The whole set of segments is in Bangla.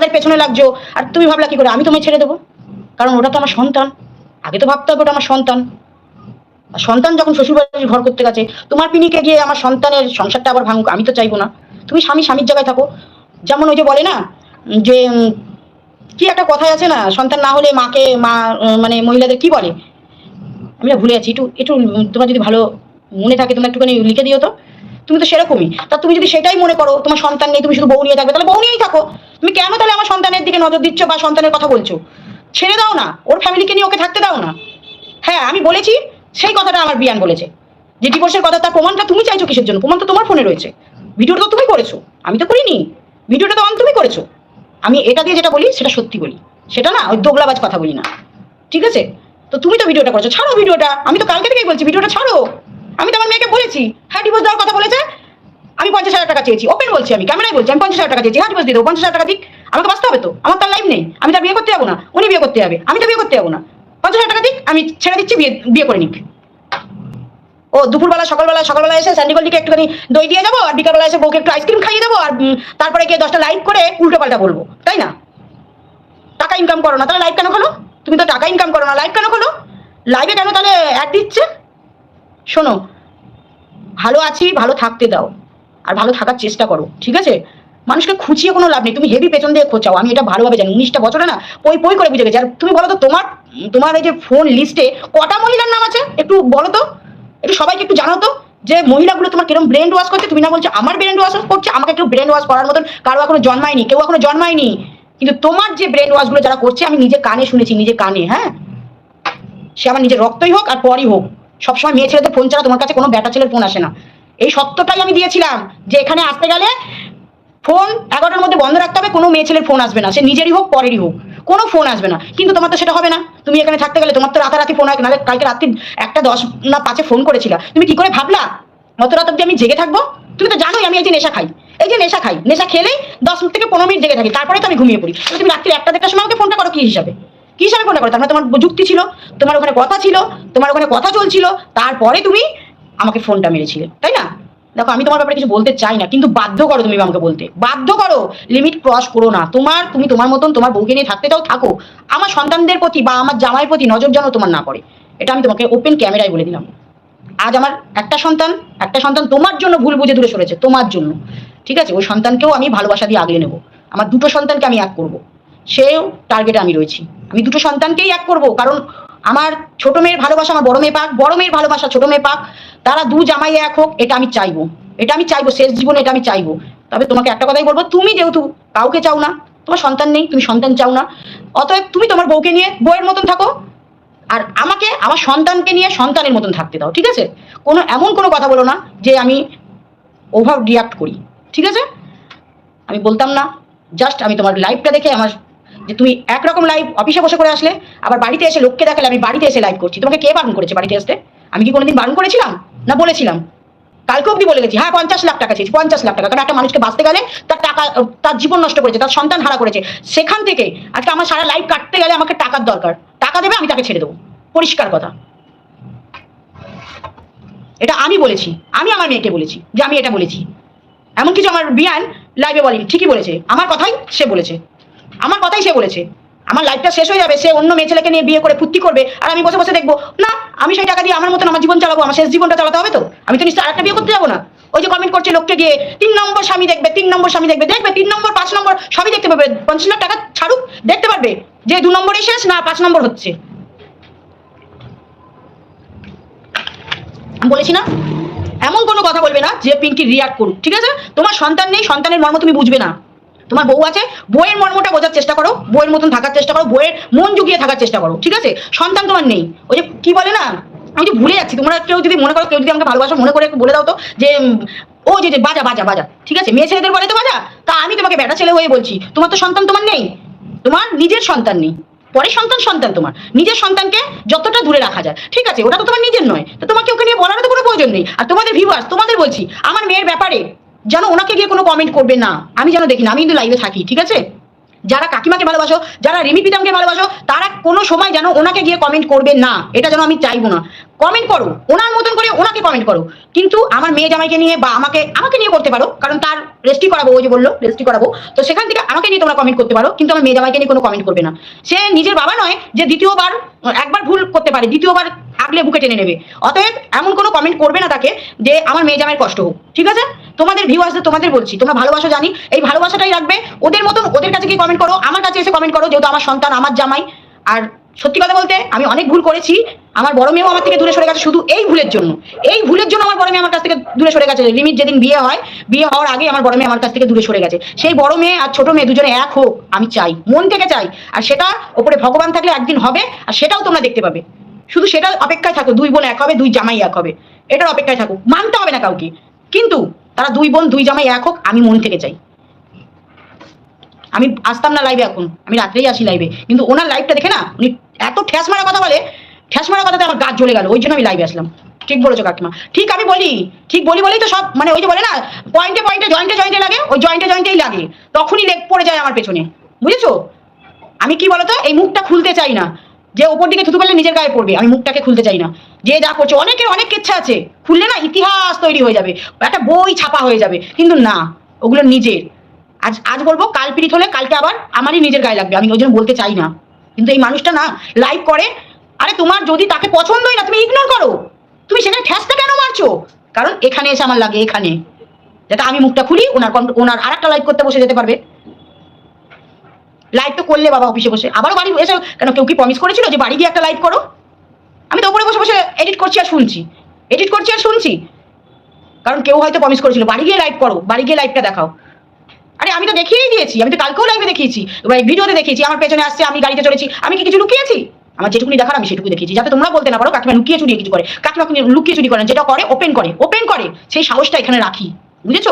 তাদের পেছনে লাগছো। আর তুমি ভাবলা কি করে? আমি তোমায় ছেড়ে দেবো? কারণ ওটা তো আমার সন্তান। আগে তো ভাবতে হবে ওটা আমার সন্তান। সন্তান যখন শ্বশুরবাড়ির ঘর করতে গেছে, তোমার পিনিকে গিয়ে আমার সন্তানের সংসারটা আবার ভাঙুক, আমি তো চাইব না। তুমি স্বামী, স্বামীর জায়গায় থাকো। যেমন ওই যে বলে না, যে কি একটা কথাই আছে না, সন্তান না হলে মাকে, মা মানে মহিলাদের কি বলে? আমি ভুলে আছি একটু একটু তোমার যদি ভালো মনে থাকে, তোমরা একটুখানি লিখে দিও তো। তুমি তো সেরকমই। তা তুমি যদি সেটাই মনে করো, তোমার সন্তান নেই, তুমি শুধু বউ নিয়ে থাকবে, তাহলে বউ নিয়েই থাকো। তুমি কেন তাহলে আমার সন্তানের দিকে নজর দিচ্ছ বা সন্তানের কথা বলছো? ছেড়ে দাও না। ওর ফ্যামিলিকে নিয়ে ওকে থাকতে দাও না। হ্যাঁ আমি বলেছি, সেই কথাটা আমার বিয়ান বলেছে। যে ডিভোর্সের কথা, তার প্রমাণটা তুমি চাইছো কিসের জন্য? প্রমাণ তো তোমার ফোনে রয়েছে। ভিডিওটা তো তুমি করেছ। আমি তো করিনি। ভিডিওটা তো অন তুমি করেছ। আমি এটা দিয়ে যেটা বলি, সেটা সত্যি বলি। সেটা না, ওই দোগলাবাজ কথা বলি না। ঠিক আছে? তো তুমি তো ভিডিওটা করেছ। ছাড়ো ভিডিওটা। আমি তো কালকে থেকেই বলছি, ভিডিওটা ছাড়ো। আমি তো আমার মেয়েকে বলেছি। হ্যাঁ ডিভোর্স দেওয়ার কথা বলেছে। আমি পঞ্চাশ হাজার টাকা চেয়েছি। ওপেন বলছি আমি, ক্যামেরায় বলছি, আমি পঞ্চাশ হাজার টাকা চেয়েছি। ডিভোর্স দিয়ে দেবো, পঞ্চাশ হাজার টাকা দিক। আমাকে বাঁচতে হবে তো, আমার তার লাইফ নেই। আমি তার বিয়ে করতে যাব না, উনি বিয়ে করতে যাবে। আমি তো বিয়ে করতে যাব না। পঞ্চাশ হাজার টাকা দিক, আমি ছেড়ে দিচ্ছি, বিয়ে বিয়ে করে নিক। ও, দুপুরবেলা, সকালবেলা সকালবেলা এসে স্যান্ডিগোল্ডিকে একটুখানি দই দিয়ে যাব, আর বিকালবেলা এসে বউকে একটু আইসক্রিম খাইয়ে দেবো, আর তারপরে গিয়ে দশটা লাইভ করে উল্টো পাল্টা বলব, তাই না? টাকা ইনকাম করো না, তাহলে লাইভ কেন খোলো? তুমি তো টাকা ইনকাম করো না লাইভ কেন খোলো? লাইভে কেন তাহলে অ্যাড দিচ্ছে? শোনো, ভালো আছি, ভালো থাকতে দাও। আর ভালো থাকার চেষ্টা করো, ঠিক আছে? মানুষকে খুঁচিয়ে কোনো লাভ নেই। তুমি হেভি পেছন দিয়ে খোঁচাও, আমি এটা ভালোভাবে জানি। উনিশটা বছরে না, পই পই করে বুঝে গেছি। আর তুমি বলো তো, তোমার তোমার এই যে ফোন লিস্টে কটা মহিলার নাম আছে? একটু বলো তো। একটু সবাইকে একটু জানাও তো, যে মহিলাগুলো তোমার কীরকম ব্রেন ওয়াশ করছে? তুমি না বলছো আমার ব্রেন ওয়াশ করছে? আমাকে কেউ ব্রেন ওয়াশ করার মতন কারও এখনও জন্মায়নি, কেউ এখনও জন্মায়নি। কিন্তু তোমার যে ব্রেন ওয়াশগুলো যারা করছে, আমি নিজে কানে শুনেছি, নিজে কানে হ্যাঁ? সে আমার নিজের রক্তই হোক আর পরই হোক। সবসময় মেয়ে ছেলেদের ফোন ছাড়া তোমার কাছে কোনো ব্যাটা ছেলের ফোন আসে না। এই সত্যটাই আমি দিয়েছিলাম যে এখানে আসতে গেলে ফোন এগারোটার মধ্যে বন্ধ রাখতে হবে, কোনো মেয়ে ছেলের ফোন আসবে না। সে নিজেরই হোক, পরেরই হোক। কোনো ফোন আসবে না। কিন্তু তোমার তো সেটা হবে না। তুমি এখানে থাকতে গেলে তোমার তো রাতারাতি ফোন আসবে। নাহলে কালকে রাত্রি একটা দশ না পাঁচে ফোন করেছিলা। তুমি কি করে ভাবলা? অত রাত অব্দি আমি জেগে থাকব? তুমি তো জানোই আমি এই যে নেশা খাই। এই যে নেশা খাই। নেশা খেলেই দশ থেকে পনেরো মিনিট জেগে থাকি। তারপরে তো আমি ঘুমিয়ে পড়ি। তুমি রাত্রি একটা দেড়টার সময় আমাকে ফোনটা করো, কি হিসাবে? কি হিসাবে ফোনটা করো? তার মানে তোমার যুক্তি ছিল, তোমার ওখানে কথা ছিল, তোমার ওখানে কথা চলছিল, তারপরে তুমি আমাকে ফোনটা মেরেছিলে। তাই না? দেখো, আমি তোমার ব্যাপারে কিছু বলতে চাই না, কিন্তু বাধ্য করো তুমি আমাকে বলতে। বাধ্য করো লিমিট ক্রস করো না। তোমার, তুমি তোমার মতন তোমার বউকে নিয়ে থাকতে চাও, থাকো। আমার সন্তানদের প্রতি বা আমার জামাইয়ের প্রতি নজর যেন তোমার না পড়ে। এটা আমি তোমাকে ওপেন ক্যামেরায় বলে দিলাম। আজ আমার একটা সন্তান একটা সন্তান তোমার জন্য ভুল বুঝে দূরে সরেছে, তোমার জন্য। ঠিক আছে, ওই সন্তানকেও আমি ভালোবাসা দিয়ে আগলে নেব। আমার দুটো সন্তানকে আমি এক করব। সেও টার্গেটে আমি রয়েছি। আমি দুটো সন্তানকেই এক করব, কারণ আমার ছোট মেয়ের ভালোবাসা, আমার বড় মেয়ে পাক, বড় মেয়ের ভালোবাসা, ছোট মেয়ে পাক, তারা দু জামাই এক হোক, এটা আমি চাইব। এটা আমি চাইব, শেষ জীবনে এটা আমি চাইব। তবে তোমাকে একটা কথাই বলব, তুমি যেহেতু কাউকে চাও না, তোমার সন্তান নেই, তুমি সন্তান চাও না, অতএব তুমি তোমার বউকে নিয়ে বউয়ের মতন থাকো, আর আমাকে, আমার সন্তানকে নিয়ে সন্তানের মতন থাকতে দাও, ঠিক আছে? কোনো, এমন কোনো কথা বলো না যে আমি ওভার রিয়াক্ট করি, ঠিক আছে? আমি বলতাম না জাস্ট আমি তোমার লাইফটা দেখে, আমার যে তুমি একরকম লাইভ অফিসে বসে করে আসলে, আবার বাড়িতে এসে লোককে দেখালে আমি বাড়িতে এসে লাইভ করছি। তোমাকে কে বারণ করেছে বাড়িতে আসতে? আমি কি কোনোদিন বারণ করেছিলাম? না বলেছিলাম? কালকে অব্দি বলে গেছি হ্যাঁ পঞ্চাশ লাখ টাকা চেয়েছি, পঞ্চাশ লাখ টাকা। কারণ একটা মানুষকে বাঁচতে গেলে তার টাকা তার জীবন নষ্ট করেছে, তার সন্তান হারা করেছে। সেখান থেকে আজকে আমার সারা লাইফ কাটতে গেলে আমাকে টাকার দরকার। টাকা দেবে, আমি তাকে ছেড়ে দেবো। পরিষ্কার কথা। এটা আমি বলেছি, আমি আমার মেয়েকে বলেছি, যে আমি এটা বলেছি। এমন কিছু আমার বিয়ান লাইভে বলেনি, ঠিকই বলেছে। আমার কথাই সে বলেছে। আমার কথাই সে বলেছে। আমার লাইফটা শেষ হয়ে যাবে, সে অন্য মেয়ে ছেলেকে নিয়ে বিয়ে করে ফুর্তি করবে, আর আমি বসে বসে দেখব, না, আমি সেই টাকা দিয়ে আমার মতন আমার জীবন চালাবো, আমার শেষ জীবনটা চালাতে হবে তো? আমি তো নিশ্চয়ই আরেকটা বিয়ে করতে যাব না। ওই যে কমেন্ট করছে লোককে গিয়ে, তিন নম্বর স্বামী দেখবে, তিন নম্বর স্বামী দেখবে দেখবে, তিন নম্বর, পাঁচ নম্বর, সবই দেখতে পাবে, পঞ্চাশ লাখ টাকা ছাড়ুক, দেখতে পারবে, যে দু নম্বরই শেষ না পাঁচ নম্বর হচ্ছে। বলেছি না? এমন কোনো কথা বলবে না যে পিঙ্কি রিয়াক্ট করুক, ঠিক আছে? তোমার সন্তান নেই, সন্তানের মর্ম তুমি বুঝবে না। তোমার বউ আছে বইয়ের মর্মটা বোঝার চেষ্টা করো বইয়ের মতন থাকার চেষ্টা করো বইয়ের মন জুগিয়ে থাকার চেষ্টা করো, ঠিক আছে? সন্তান তোমার নেই। ওই যে কি বলে না? আমি যে ভুলে যাচ্ছি, তোমরা কেউ যদি মনে করো, কেউ যদি আমাকে ভালোবাসো, মনে করে একটু বলে দাও তো, যে ও যে বাজা বাজা বাজা, ঠিক আছে? মেয়ে ছেলেদের বলে তো বাজা? তা আমি তোমাকে বেটা ছেলে হয়ে বলছি। তোমার তো সন্তান তোমার নেই। তোমার নিজের সন্তান নেই। পরে সন্তান সন্তান তোমার। নিজের সন্তানকে যতটা দূরে রাখা যায়, ঠিক আছে? ওটা তো তোমার নিজের নয়। তো তোমাকে ওকে নিয়ে বলার তো কোনো প্রয়োজন নেই। আর তোমাদের ভিউয়ার্স তোমাদের বলছি, আমার মেয়ের ব্যাপারে যেন ওনাকে গিয়ে কোনো কমেন্ট করবে না। আমি যেন দেখি না, আমি কিন্তু লাইভে থাকি, ঠিক আছে? যারা কাকিমাকে ভালোবাসো, যারা রিমি পিতামকে ভালোবাসো, তারা কোনো সময় যেন ওনাকে গিয়ে কমেন্ট করবে না। এটা যেন আমি চাইব না। কমেন্ট করো, ওনার মতন করে ওনাকে কমেন্ট করো। কিন্তু আমার মেয়ে জামাইকে নিয়ে বা আমাকে আমাকে নিয়ে করতে পারো, কারণ তার রেস্টি করাবো, ওই যে বলল রেস্টি করাবো। তো সেখান থেকে আমাকে নিয়ে তোমরা কমেন্ট করতে পারো, কিন্তু আমার মেয়ে জামাইকে নিয়ে কোনো কমেন্ট করবে না। সে নিজের বাবা নয়, যে দ্বিতীয়বার, একবার ভুল করতে পারে, দ্বিতীয়বার আগলে বুকে টেনে নেবে। অতএব এমন কোনো কমেন্ট করবে না তাকে, যে আমার মেয়ে জামাইয়ের কষ্ট হোক, ঠিক আছে? তোমাদের ভিউয়ার্সদের তোমাদের বলছি, তোমরা ভালোবাসো, জানি। এই ভালোবাসাটাই রাখবে। ওদের মতন, ওদের কাছে গিয়ে কমেন্ট করো? আমার কাছে এসে কমেন্ট করো, যেহেতু আমার সন্তান, আমার জামাই। আর সত্যি কথা বলতে, আমি অনেক ভুল করেছি। আমার বড় মেয়েও আমার থেকে দূরে সরে গেছে শুধু এই ভুলের জন্য। এই ভুলের জন্য আমার বড় মেয়ে আমার কাছ থেকে দূরে সরে গেছে। লিমিট যেদিন বিয়ে হয়, বিয়ে হওয়ার আগে আমার বড় মেয়ে আমার কাছ থেকে দূরে সরে গেছে। সেই বড় মেয়ে আর ছোট মেয়ে দুজনে এক হোক, আমি চাই। মন থেকে চাই। আর সেটা ওপরে ভগবান থাকলে একদিন হবে, আর সেটাও তোমরা দেখতে পাবে। শুধু সেটা অপেক্ষায় থাকো, দুই বোন এক হবে, দুই জামাই এক হবে। এটার অপেক্ষায় থাকো। মানতে হবে না কাউকে। কিন্তু তারা দুই বোন, দুই জামাই এক হোক, আমি মন থেকে চাই। আমি আসতাম না লাইভে এখন, আমি রাত্রেই আসি লাইভে কিন্তু ওনার লাইভটা দেখে না, উনি এত ঠ্যাস মারা কথা বলে ঠ্যাস মারা কথাতে আমার গাছ জ্বলে গেল, ওই জন্য আমি লাইভে আসলাম। ঠিক বলেছ কাকিমা। ঠিক আমি বলি, ঠিক বলি বলেই তো সব মানে ওই যে বলে না পয়েন্টে পয়েন্টে জয়েন্টে জয়েন্টে লাগে, ওই জয়েন্টে জয়েন্টেই লাগে। তখনই লেগ পড়ে যায় আমার পেছনে। বুঝেছ? আমি কি বলতো, এই মুখটা খুলতে চাই না। যে ওপর দিকে থুতু পেলে নিজের গায়ে পড়বে। আমি মুখটাকে খুলতে চাই না। যে যা করছে, অনেকের অনেক ইচ্ছা আছে। খুললে না ইতিহাস তৈরি হয়ে যাবে। একটা বই ছাপা হয়ে যাবে। কিন্তু না, ওগুলো নিজের। আজ আজ বলব, কাল পিড়িত হলে কালকে আবার আমারই নিজের গায়ে লাগবে। আমি ওই জন্য বলতে চাই না। কিন্তু এই মানুষটা না লাইভ করে, আরে তোমার যদি তাকে পছন্দই না, তুমি ইগনোর করো। তুমি সেখানে ঠ্যাসটা কেন মারছো? কারণ এখানে এসে আমার লাগে, এখানে। যাতে আমি মুখটা খুলি, ওনার ওনার আর একটা লাইভ করতে বসে যেতে পারবে। লাইভ তো করলে বাবা অফিসে বসে। আবারও বাড়ি এসে কেন কেউ কি প্রমিস করেছিল যে বাড়ি গিয়ে একটা লাইভ করো? আমি তো উপরে বসে বসে এডিট করছি আর শুনছি। এডিট করছি আর শুনছি। কারণ কেউ হয়তো প্রমিস করেছিল বাড়ি গিয়ে লাইভ করো বাড়ি গিয়ে লাইভটা দেখাও। আরে আমি তো দেখিয়েই দিয়েছি আমি তো কালকেও লাইভে দেখিয়েছি। ভিডিওতে দেখিয়েছি আমার পেছনে আসছে আমি গাড়িতে চলেছি আমি কি কিছু লুকিয়েছি? আমার যেটুকুনি দেখার আমি সেটুকু দেখিয়েছি যাতে তোমরা বলতে না পারো কাকিমা লুকিয়ে চুরিয়ে কিছু করে। কাকিমা লুকিয়ে চুরি করে না, যেটা করে ওপেন করে ওপেন করে। সেই সাহসটা এখানে রাখি বুঝেছ?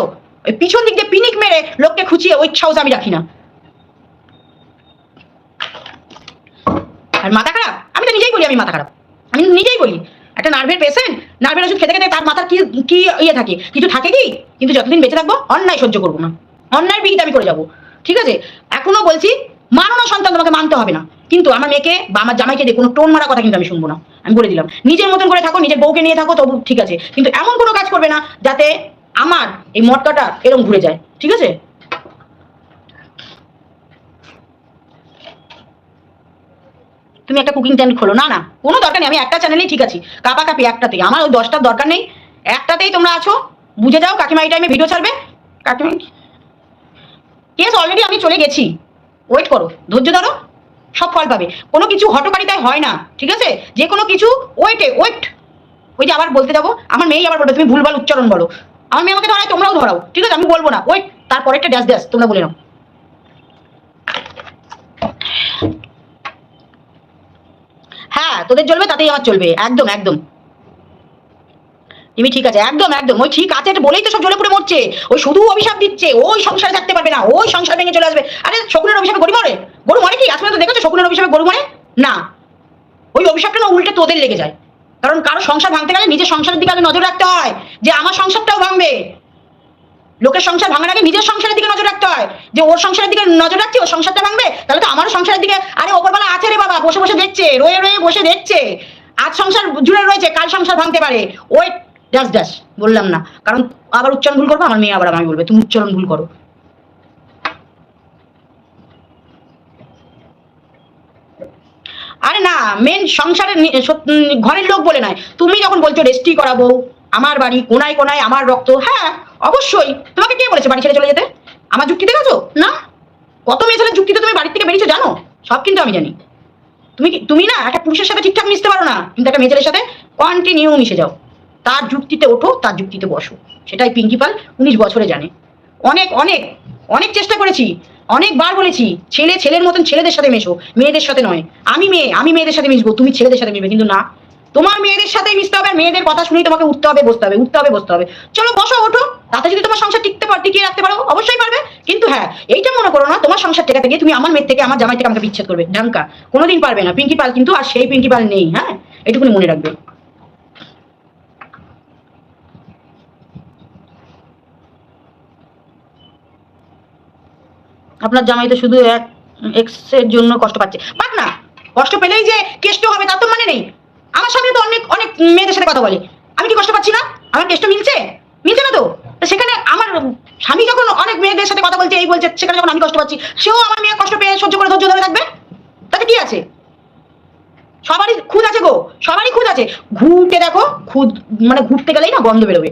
ওই পিছন দিক দিয়ে পিনিক মেরে লোককে খুঁচিয়ে ওই সাহস আমি রাখি না। আর মাথা খারাপ? আমি তো নিজেই বলি আমি মাথা খারাপ। আমি নিজেই বলি, একটা নার্ভের পেশেন্ট নার্ভের ওষুধ খেতে খেতে তার মাথার কি কি ইয়ে থাকে? কিছু থাকে কি? কিন্তু যতদিন বেঁচে থাকব, অন্যায় সহ্য করব না। অন্যায় বিহিত আমি করে যাব। ঠিক আছে? এখনও বলছি, মানো না সন্তান, তোমাকে মানতে হবে না। কিন্তু আমার মেয়েকে বা আমার জামাইকে দিয়ে কোনো টোন মারা কথা কিন্তু আমি শুনব না। আমি বলে দিলাম, নিজের মতন করে থাকো, নিজের বউকে নিয়ে থাকো, তবু ঠিক আছে। কিন্তু এমন কোনো কাজ করবে না যাতে আমার এই মটকাটা এরকম ঘুরে যায়। ঠিক আছে? তুমি একটা কুকিং চ্যানেল খোলো। না না, কোনো দরকার নেই, আমি একটা চ্যানেলেই ঠিক আছি। কাপা কাপি একটাতেই, আমার ওই দশটার দরকার নেই। একটাতেই তোমরা আছো, বুঝে যাও, কাকিমা এই টাইমে ভিডিও ছাড়বে। কাকিমা কেস অলরেডি আমি চলে গেছি। ওয়েট করো, ধৈর্য ধরো, সব ফল পাবে। কোনো কিছু হটকারিতায় হয় না, ঠিক আছে? যে কোনো কিছু ওয়েটে ওয়েট ওই যে আবার বলতে যাব, আমার মেয়েই আবার বলবে, তুমি ভুলভাল উচ্চারণ বলো। আমার মেয়ে আমাকে ধরায়, তোমরাও ধরাও, ঠিক আছে? আমি বলব না ওয়েট তারপরে একটা ড্যাশ ড্যাশ তোমরা বলে নাও। হ্যাঁ তোদের চলবে তাতেই আমার চলবে। একদম একদম। তুমি ঠিক আছে, একদম একদম। ওই ঠিক আছে বলেই তো সব জ্বলে পুড়ে মরছে। ওই শুধু অভিশাপ দিচ্ছে, ওই সংসারে থাকতে পারবে না, ওই সংসার ভেঙে চলে আসবে। আরে, শকুনের অভিশাপে গরু মরে? গরু মরে কি? আজ তো দেখেছ শকুনের অভিশাপে গরু মরে? না। ওই অভিশাপটা না উল্টে তোদের লেগে যায়। কারণ কারও সংসার ভাঙতে গেলে নিজের সংসারের দিকে আগে নজর রাখতে হয়, যে আমার সংসারটাও ভাঙবে। লোকের সংসার ভাঙার আগে নিজের সংসারের দিকে নজর রাখতে হয়। যে ওর সংসারের দিকে নজর রাখছি ওর সংসারটা ভাঙবে, তাহলে তো আমারও সংসারের দিকে, আরে ওপরবেলা আছে রে বাবা, বসে বসে দেখছে, রয়ে রয়ে বসে দেখছে। আজ সংসার জুড়ে রয়েছে, কাল সংসার ভাঙতে পারে। ওই ড্যাশ ড্যাশ, বললাম না। কারণ আবার উচ্চারণ ভুল করব, আমার মেয়ে আবার আমি বলবে, তুমি উচ্চারণ ভুল করো। আরে না মেন সংসারের ঘরের লোক বলে নয়। তুমি যখন বলছো রেস্টি করাবো। আমার বাড়ি কোনায় কোনায় আমার রক্ত। হ্যাঁ অবশ্যই। তোমাকে কে বলেছে বাড়ি ছেড়ে চলে যেতে? আমার যুক্তি দেখেছ? না? কত মেয়ে ছেলের যুক্তিতে তুমি বাড়ি থেকে বেরিয়েছো জানো? সব কিন্তু আমি জানি। তুমি তুমি না একটা পুরুষের সাথে ঠিকঠাক মিশতে পারো না। কিন্তু একটা মেয়ে ছেলের সাথে কন্টিনিউ মিশে যাও। তার যুক্তিতে ওঠো, তার যুক্তিতে বসো। সেটাই পিঙ্কি পাল উনিশ বছরে জানে। অনেক অনেক অনেক চেষ্টা করেছি। অনেকবার বলেছি, ছেলে ছেলের মতন ছেলেদের সাথে মেশো, মেয়েদের সাথে নয়। আমি মেয়ে, আমি মেয়েদের সাথে মিশবো, তুমি ছেলেদের সাথে মিশবে। কিন্তু না তোমার মেয়েদের সাথেই মিশতে হবে, মেয়েদের কথা শুনেই তোমাকে উঠতে হবে, বসতে হবে, উঠতে হবে, বসতে হবে। চলো, বসো, ওঠো। তাতে যদি তোমার সংসার টিকতে পার টিকিয়ে রাখতে পারো, অবশ্যই পারবে। কিন্তু হ্যাঁ এইটা মনে করো না, তোমার সংসার টেকাতে গিয়ে তুমি আমার মেয়ের থেকে, আমার জামাই থেকে আমাকে বিচ্ছেদ করবে। ঢাঙ্কা। কোনোদিন পারবে না। পিঙ্কি পাল কিন্তু, আর সেই পিঙ্কি পাল নেই হ্যাঁ? এটুকুনি মনে রাখবে। আপনার জামাই তো শুধু এক এক্সের জন্য কষ্ট পাচ্ছে। পাক না। কষ্ট পেলেই যে কেষ্ট হবে, তার তো মানে নেই। আমার সামনে তো অনেক অনেক মেয়েদের সাথে কথা বলে। আমি কি কষ্ট পাচ্ছি না? আমার কেষ্ট মিলছে? মিলছে না তো? সেখানে আমার স্বামী যখন অনেক মেয়েদের সাথে কথা বলছে, এই বলছে, সেখানে যখন আমি কষ্ট পাচ্ছি, সেও আমার মেয়ে কষ্ট পেয়ে সহ্য করে ধৈর্য ধরে থাকবে? তাতে কি আছে? সবারই খুদ আছে গো, সবারই খুদ আছে। ঘুরতে দেখো, খুদ মানে ঘুরতে গেলেই না গন্ধ বেরোবে।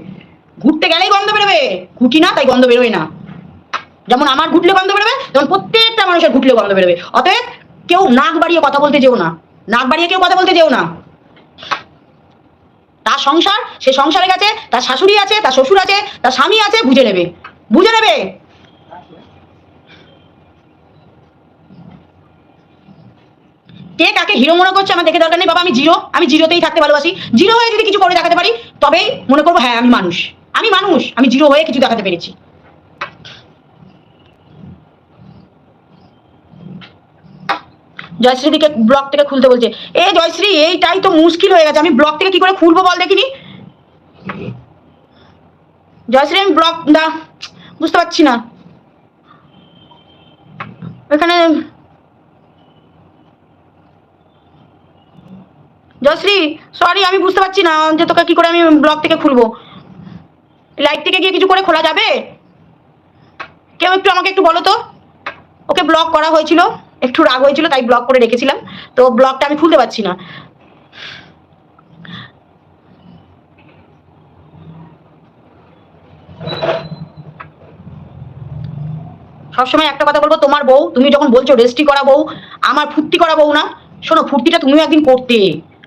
ঘুরতে গেলেই গন্ধ বেরোবে। ঘুটি না, তাই গন্ধ বেরোয় না। যেমন আমার ঘুটলে গন্ধ বেরোবে তেমন প্রত্যেকটা মানুষের ঘুটলে গন্ধ বেরোবে। অতএব কেউ নাক বাড়িয়ে কথা বলতে যেও না। নাক বাড়িয়ে কেউ কথা বলতে যেও না। তার সংসার, সে সংসারে গেছে, তার শাশুড়ি আছে, তার শ্বশুর আছে, তার স্বামী আছে, বুঝে নেবে। বুঝে নেবে? কে কাকে হিরো মনে করছে আমার দেখে দরকার নেই? বাবা, আমি জিরো। আমি জিরোতেই থাকতে ভালোবাসি। জিরো হয়ে যদি কিছু করে দেখাতে পারি, তবেই মনে করব হ্যাঁ আমি মানুষ। আমি মানুষ। আমি জিরো হয়ে কিছু দেখাতে পেরেছি। জয়শ্রীদিকে ব্লক থেকে খুলতে বলছে। এ জয়শ্রী, এইটাই তো মুশকিল হয়ে গেছে। আমি ব্লক থেকে কি করে খুলবো বল দেখিনি? জয়শ্রী, আমি ব্লক দা বুঝতে পারছি না। এখানে জয়শ্রী সরি আমি বুঝতে পারছি না যে তোকে কি করে আমি ব্লগ থেকে খুলবো। লাইট থেকে গিয়ে কিছু করে খোলা যাবে? কেউ একটু আমাকে একটু বলো তো। ওকে ব্লক করা হয়েছিল। একটু রাগ হয়েছিল, তাই ব্লক করে রেখেছিলাম। তো ব্লগটা আমি খুলতে পারছি না। সবসময় একটা কথা বলব, তোমার বউ, তুমি যখন বলছো রেস্টি করা বউ, আমার ফুর্তি করা বউ না, শোনো, ফুর্তিটা তুমিও একদিন করতে।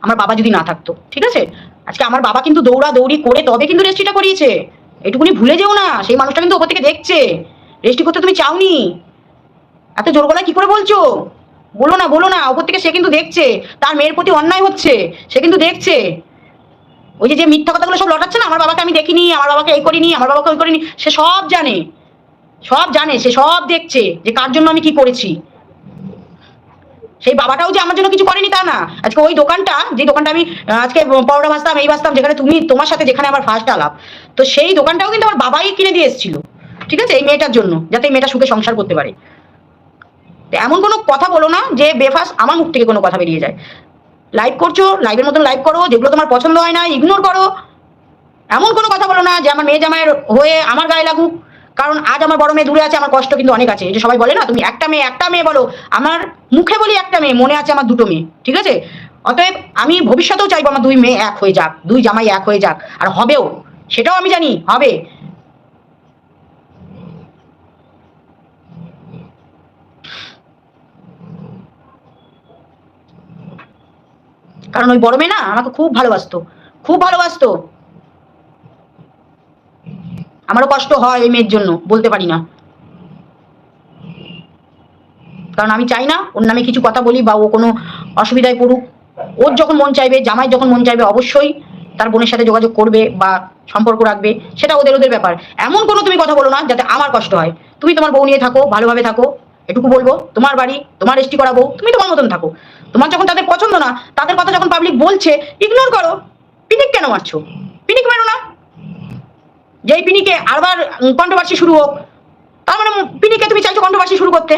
আমার বাবা যদি না থাকতো, ঠিক আছে? আজকে আমার বাবা কিন্তু দৌড়া দৌড়ি করে তবে কিন্তু রেস্টিটা করিয়েছে। এটুকুনি ভুলে যেও না, সেই মানুষটা কিন্তু ওপর থেকে দেখছে। রেস্টি করতে তুমি চাওনি। এত জোর গলায় কি করে বলছো? বলো না বলো না, ওপর থেকে সে কিন্তু দেখছে, তার মেয়ের প্রতি অন্যায় হচ্ছে, সে কিন্তু দেখছে। ওই যে মিথ্যা কথাগুলো সব লটাচ্ছে না, আমার বাবাকে আমি দেখিনি, আমার বাবাকে এই করিনি, আমার বাবাকে ওই করিনি, সে সব জানে সব জানে, সে সব দেখছে যে কার জন্য আমি কি করেছি। সেই বাবাটাও যে আমার জন্য কিছু করেনি তা না। আজকে ওই দোকানটা, যে দোকানটা আমি আজকে পরোটা ভাজতাম, এই ভাজতাম, যেখানে তুমি, তোমার সাথে যেখানে আমার ফার্স্ট আলাপ, তো সেই দোকানটাও কিন্তু আমার বাবাই কিনে দিয়ে এসেছিল। ঠিক আছে? এই মেয়েটার জন্য, যাতে এই মেয়েটা সুখে সংসার করতে পারে। এমন কোনো কথা বলো না যে বেফাস আমার মুখ থেকে কোনো কথা বেরিয়ে যায়। লাইভ করছ লাইভের মতন লাইভ করো, যেগুলো তোমার পছন্দ হয় না ইগনোর করো। এমন কোনো কথা বলো না যে আমার মেয়ে জামাইয়ের হয়ে আমার গায়ে লাগুক। কারণ আজ আমার বড় মেয়ে দূরে আছে, আমার কষ্ট কিন্তু অনেক আছে। যে সবাই বলে না, তুমি একটা মেয়ে একটা মেয়ে বলো। আমার মুখে বলি একটা মেয়ে, মনে আছে আমার দুটো মেয়ে, ঠিক আছে? অতএব আমি ভবিষ্যতেও চাইব আমার দুই মেয়ে এক হয়ে যাক, দুই জামাই এক হয়ে যাক। আর হবেও, সেটাও আমি জানি, হবে। কারণ ওই বড় মেয়ে না আমাকে খুব ভালোবাসতো খুব ভালোবাসতো। আমারও কষ্ট হয় ওই মেয়ের জন্য, বলতে পারি না। কারণ আমি চাই না, ওর নামে কিছু কথা বলি বা ও কোনো অসুবিধায় পড়ুক। ওর যখন মন চাইবে, জামাই যখন মন চাইবে, অবশ্যই তার বোনের সাথে যোগাযোগ করবে বা সম্পর্ক রাখবে, সেটা ওদের ওদের ব্যাপার। এমন কোনো তুমি কথা বলো না যাতে আমার কষ্ট হয়। তুমি তোমার বউ নিয়ে থাকো, ভালোভাবে থাকো। এটুকু বলব, তোমার বাড়ি, তোমার এসটি করাবো তুমি তোমার মতন থাকো। তোমার যখন তাদের পছন্দ না, তাদের কথা যখন পাবলিক বলছে ইগনোর করো। পিনিক কেন মারছো? পিনিক মারো না। যেই পিনিকে আরবার কন্ট্রোভার্সি শুরু হোক, তার মানে পিনিকে তুমি চাইছো কন্ট্রোভার্সি শুরু করতে।